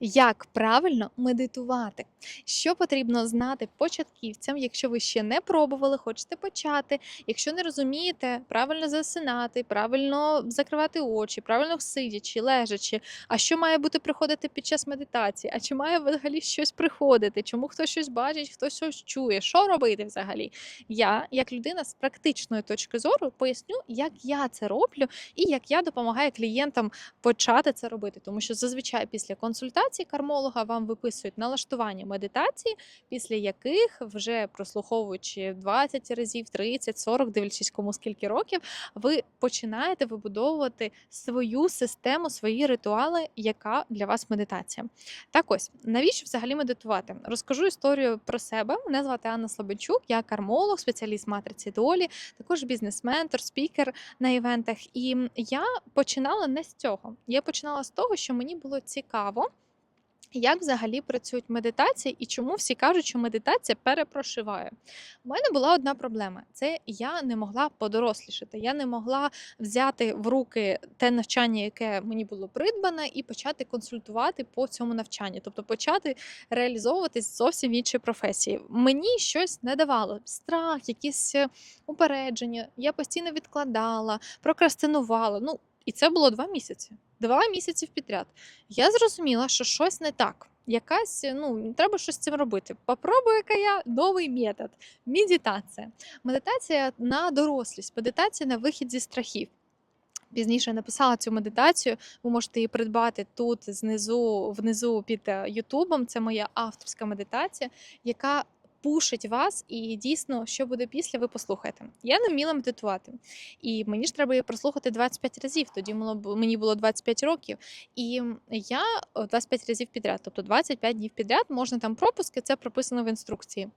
Як правильно медитувати? Що потрібно знати початківцям, якщо ви ще не пробували, хочете почати, якщо не розумієте, правильно засинати, правильно закривати очі, правильно сидячи, лежачи, а що має бути приходити під час медитації? А чи має взагалі щось приходити? Чому хтось щось бачить, хтось щось чує? Що робити взагалі? Я, як людина з практичної точки зору, поясню, як я це роблю і як я допомагаю клієнтам почати це робити, тому що зазвичай після консультації кармолога вам виписують налаштування медитації, після яких вже прослуховуючи 20 разів, 30, 40, дивлячись кому скільки років, ви починаєте вибудовувати свою систему, свої ритуали, яка для вас медитація. Так ось навіщо взагалі медитувати? Розкажу історію про себе. Мене звати Анна Слободчук, я кармолог, спеціаліст матриці долі, також бізнес-ментор, спікер на івентах. І я починала не з цього. Я починала з того, що мені було цікаво. Як взагалі працюють медитації і чому всі кажуть, що медитація перепрошиває? У мене була одна проблема: це я не могла подорослішати. Я не могла взяти в руки те навчання, яке мені було придбане, і почати консультувати по цьому навчанню, тобто почати реалізовуватись зовсім в іншій професії. Мені щось не давало страх, якісь упередження. Я постійно відкладала, прокрастинувала. Ну і це було два місяці. Два місяці підряд. Я зрозуміла, що щось не так. Якась, ну, треба щось з цим робити. Попробую, яка я новий метод. Медитація. Медитація на дорослість, медитація на вихід зі страхів. Пізніше написала цю медитацію. Ви можете її придбати тут, знизу, внизу під е, Ютубом. Це моя авторська медитація, яка пушить вас, і дійсно, що буде після, ви послухаєте. Я не вміла медитувати, і мені ж треба її прослухати 25 разів. Тоді мені було 25 років. І я 25 разів підряд, тобто 25 днів підряд, можна там пропуски, це прописано в інструкції.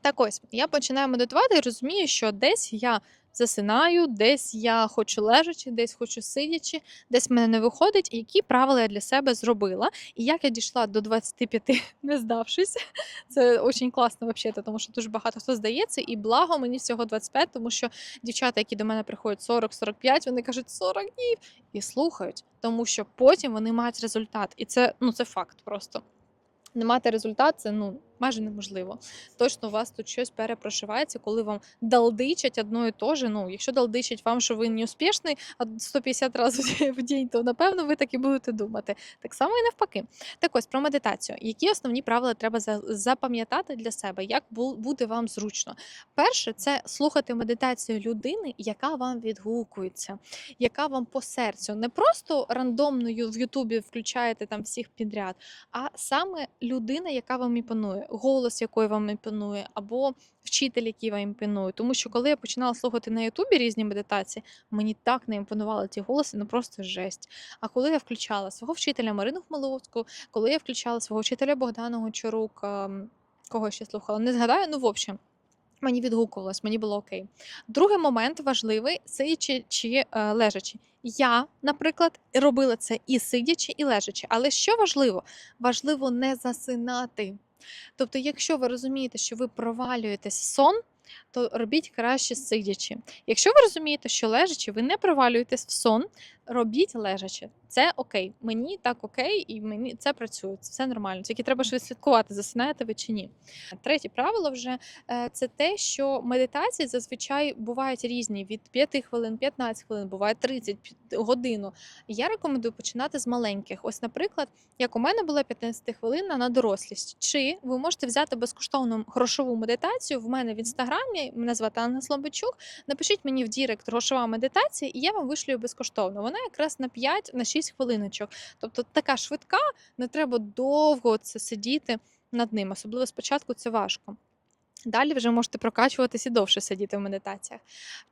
Так ось, я починаю медитувати і розумію, що десь я засинаю, десь я хочу лежачи, десь хочу сидячи, десь мене не виходить, і які правила я для себе зробила. І як я дійшла до 25, не здавшись. Це дуже класно, взагалі, тому що дуже багато хто здається, і благо мені всього 25, тому що дівчата, які до мене приходять 40-45, вони кажуть 40 днів і слухають, тому що потім вони мають результат. І це, ну, це факт просто. Не мати результат це ну майже неможливо. Точно у вас тут щось перепрошивається, коли вам далдичать одно і те же. Ну, якщо далдичать вам, що ви не успішний, а 150 разів в день, то напевно ви так і будете думати. Так само і навпаки. Так ось про медитацію. Які основні правила треба запам'ятати для себе, як бу- буде вам зручно? Перше, це слухати медитацію людини, яка вам відгукується, яка вам по серцю. Не просто рандомною в Ютубі включаєте там всіх підряд, а саме людина, яка вам імпонує, голос якої вам імпонує, або вчитель, який вам імпонує. Тому що коли я починала слухати на Ютубі різні медитації, мені так не імпонували ті голоси, ну просто жесть. А коли я включала свого вчителя Марину Хмеловську, коли я включала свого вчителя Богдана Гончарук, ем, кого ще слухала, не згадаю, ну в общем. Мені відгукувалось, мені було окей. Другий момент важливий сидячи чи е, лежачи. Я, наприклад, робила це і сидячи, і лежачи. Але що важливо? Важливо не засинати. Тобто, якщо ви розумієте, що ви провалюєтесь в сон, то робіть краще сидячи. Якщо ви розумієте, що лежачи, ви не провалюєтесь в сон, робіть лежачи. Це окей. Мені так окей, і мені це працює. Це все нормально. Тільки треба ж відслідкувати, засинаєте ви чи ні. Третє правило вже е, це те, що медитації зазвичай бувають різні від 5 хвилин, 15 хвилин, буває 30 годину. Я рекомендую починати з маленьких. Ось, наприклад, як у мене була 15 хвилин на дорослість. Чи ви можете взяти безкоштовну грошову медитацію в мене в інстаграмі? Мене звати Анна Слободчук. Напишіть мені в Дірект грошова медитація, і я вам вишлю безкоштовно. Вона якраз на 5 на 6 хвилиночок. Тобто така швидка, не треба довго це сидіти над ним. Особливо спочатку це важко. Далі вже можете прокачуватись і довше сидіти в медитаціях.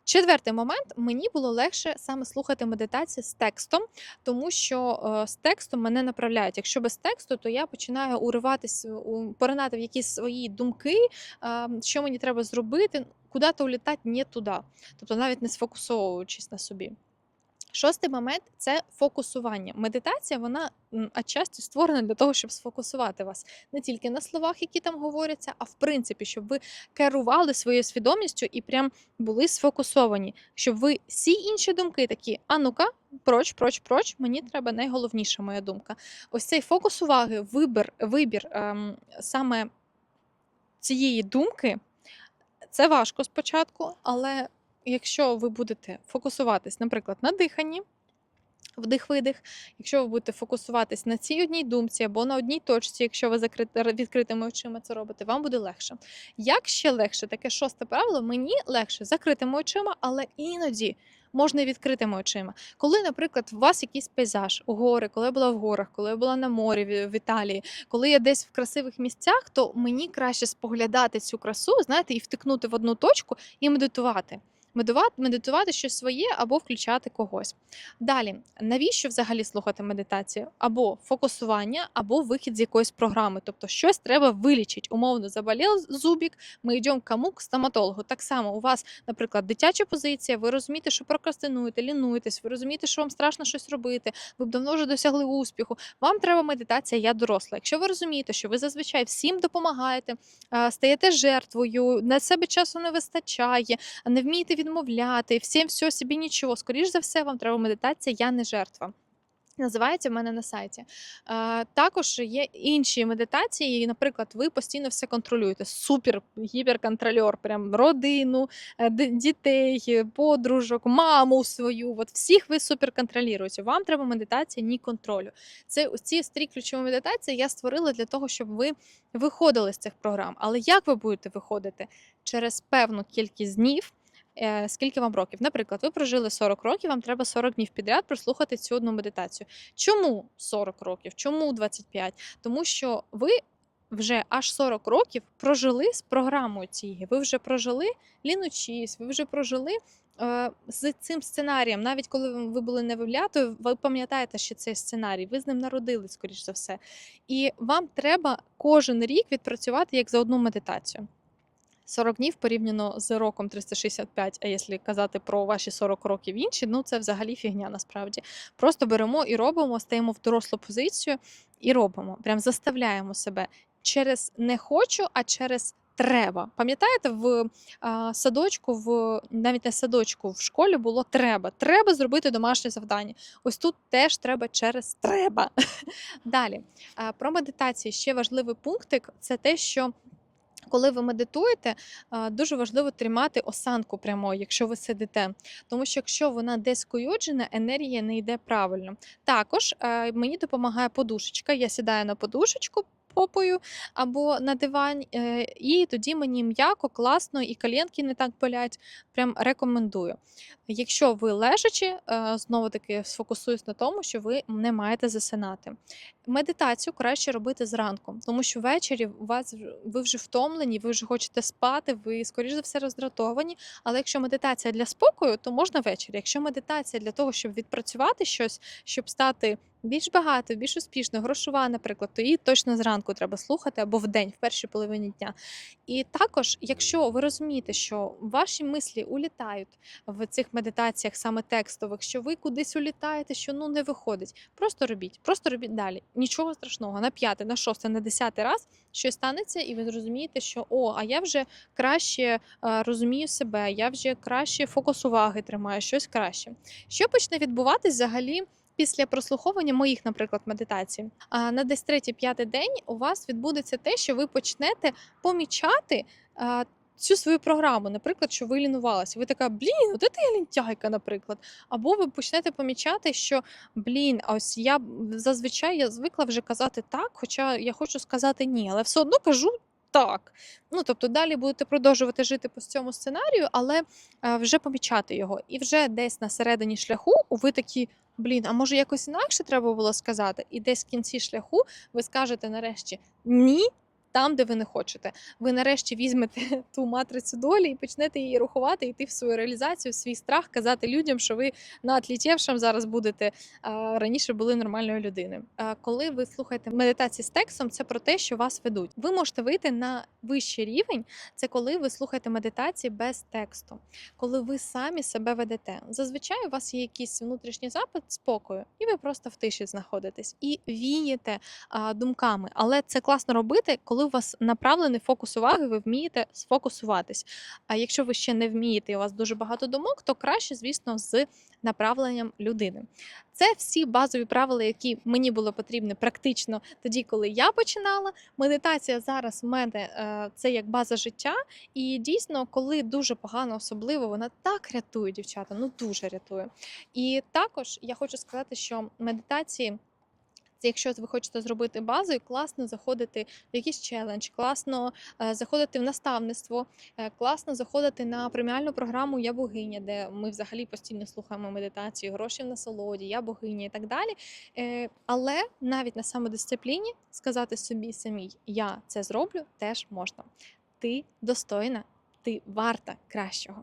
Четвертий момент мені було легше саме слухати медитації з текстом, тому що е, з текстом мене направляють. Якщо без тексту, то я починаю уриватись, у- поринати в якісь свої думки, е, що мені треба зробити, куди-то улітати не туди, тобто навіть не сфокусовуючись на собі. Шостий момент це фокусування. Медитація, вона отчасті створена для того, щоб сфокусувати вас не тільки на словах, які там говоряться, а в принципі, щоб ви керували своєю свідомістю і прям були сфокусовані, щоб ви всі інші думки такі, а ну-ка, проч, проч, проч, мені треба найголовніша моя думка. Ось цей фокус уваги, вибір, вибір ем, саме цієї думки, це важко спочатку, але якщо ви будете фокусуватись, наприклад, на диханні, вдих-видих, якщо ви будете фокусуватись на цій одній думці або на одній точці, якщо ви відкритими очима це робите, вам буде легше. Як ще легше, таке шосте правило, мені легше закритими очима, але іноді. Можна відкритими очима. Коли, наприклад, у вас якийсь пейзаж, гори, коли я була в горах, коли я була на морі в Італії, коли я десь в красивих місцях, то мені краще споглядати цю красу, знаєте, і втикнути в одну точку і медитувати. Медитувати, медитувати щось своє або включати когось. Далі, навіщо взагалі слухати медитацію? Або фокусування, або вихід з якоїсь програми. Тобто щось треба вилічити. Умовно заболів зубік, ми йдемо кому к стоматологу. Так само у вас, наприклад, дитяча позиція, ви розумієте, що прокрастинуєте, лінуєтесь, ви розумієте, що вам страшно щось робити, ви б давно вже досягли успіху. Вам треба медитація, я доросла. Якщо ви розумієте, що ви зазвичай всім допомагаєте, стаєте жертвою, на себе часу не вистачає, не вмієте відмовляти, всім все собі нічого. Скоріш за все, вам треба медитація, я не жертва. Називається в мене на сайті. Е, також є інші медитації. і, Наприклад, ви постійно все контролюєте. Супер гіперконтрольор, прям родину, е, дітей, е, подружок, маму свою. От всіх ви супер контролюєте. Вам треба медитація ні контролю. Це ці стрі ключові медитації я створила для того, щоб ви виходили з цих програм. Але як ви будете виходити через певну кількість днів? Е, Скільки вам років? Наприклад, ви прожили 40 років, вам треба 40 днів підряд прослухати цю одну медитацію. Чому 40 років? Чому 25? Тому що ви вже аж 40 років прожили з програмою цією. Ви вже прожили лінучість, ви вже прожили е, з цим сценарієм. Навіть коли ви- були невилятою, ви пам'ятаєте, що цей сценарій, ви з ним народились, скоріш за все. І вам треба кожен рік відпрацювати як за одну медитацію. 40 днів порівняно з роком 365, а якщо казати про ваші 40 років інші, ну це взагалі фігня насправді. Просто беремо і робимо, стаємо в дорослу позицію і робимо. Прям заставляємо себе через не хочу, а через треба. Пам'ятаєте, в а, садочку, в навіть не садочку, в школі було треба. Треба зробити домашнє завдання. Ось тут теж треба через треба. Далі а, про медитацію ще важливий пунктик це те, що коли ви медитуєте, дуже важливо тримати осанку прямо, якщо ви сидите. Тому що якщо вона десь скуйоджена, енергія не йде правильно. Також мені допомагає подушечка. Я сідаю на подушечку. Попою або на диван, е, і тоді мені м'яко, класно, і коленки не так болять. Прям рекомендую. Якщо ви лежачи, е, знову таки сфокусуюсь на тому, що ви не маєте засинати. Медитацію краще робити зранку, тому що ввечері у вас ви вже втомлені, ви вже хочете спати, ви скоріш за все роздратовані. Але якщо медитація для спокою, то можна ввечері. Якщо медитація для того, щоб відпрацювати щось, щоб стати більш багато, більш успішно, грошова, наприклад, то її точно зранку треба слухати або в день, в першій половині дня. І також, якщо ви розумієте, що ваші мислі улітають в цих медитаціях, саме текстових, що ви кудись улітаєте, що ну не виходить, просто робіть, просто робіть далі. Нічого страшного. На п'ятий, на шостий, на десятий раз щось станеться, і ви зрозумієте, що о, а я вже краще е, розумію себе, я вже краще фокус уваги тримаю, щось краще. Що почне відбуватись взагалі? Після прослуховування моїх, наприклад, медитацій, а на десь третій п'ятий день у вас відбудеться те, що ви почнете помічати цю свою програму. Наприклад, що ви лінувалися. Ви така, блін, от це я лінтяйка, наприклад. Або ви почнете помічати, що блін, ось я зазвичай я звикла вже казати так, хоча я хочу сказати ні, але все одно кажу. Так, ну тобто далі будете продовжувати жити по цьому сценарію, але вже помічати його. І вже десь на середині шляху ви такі, блін, а може якось інакше треба було сказати? І десь в кінці шляху ви скажете нарешті ні, там, де ви не хочете. Ви нарешті візьмете ту матрицю долі і почнете її рахувати, йти в свою реалізацію, в свій страх, казати людям, що ви на отлітєвшем зараз будете а раніше були нормальною людиною. А Коли ви слухаєте медитації з текстом, це про те, що вас ведуть. Ви можете вийти на вищий рівень. Це коли ви слухаєте медитації без тексту, коли ви самі себе ведете. Зазвичай у вас є якийсь внутрішній запит спокою, і ви просто в тиші знаходитесь і вієте а, думками. Але це класно робити, коли у вас направлений фокус уваги, ви вмієте сфокусуватись. А якщо ви ще не вмієте, і у вас дуже багато думок, то краще, звісно, з направленням людини. Це всі базові правила, які мені було потрібні практично тоді, коли я починала. Медитація зараз в мене е, це як база життя. І дійсно, коли дуже погано, особливо вона так рятує дівчата, ну дуже рятує. І також я хочу сказати, що медитації. Це якщо ви хочете зробити базою, класно заходити в якийсь челендж, класно е, заходити в наставництво, е, класно заходити на преміальну програму Я богиня, де ми взагалі постійно слухаємо медитацію, гроші в насолоді, я богиня і так далі. Е, Але навіть на самодисципліні сказати собі самій Я це зроблю теж можна. Ти достойна, ти варта кращого.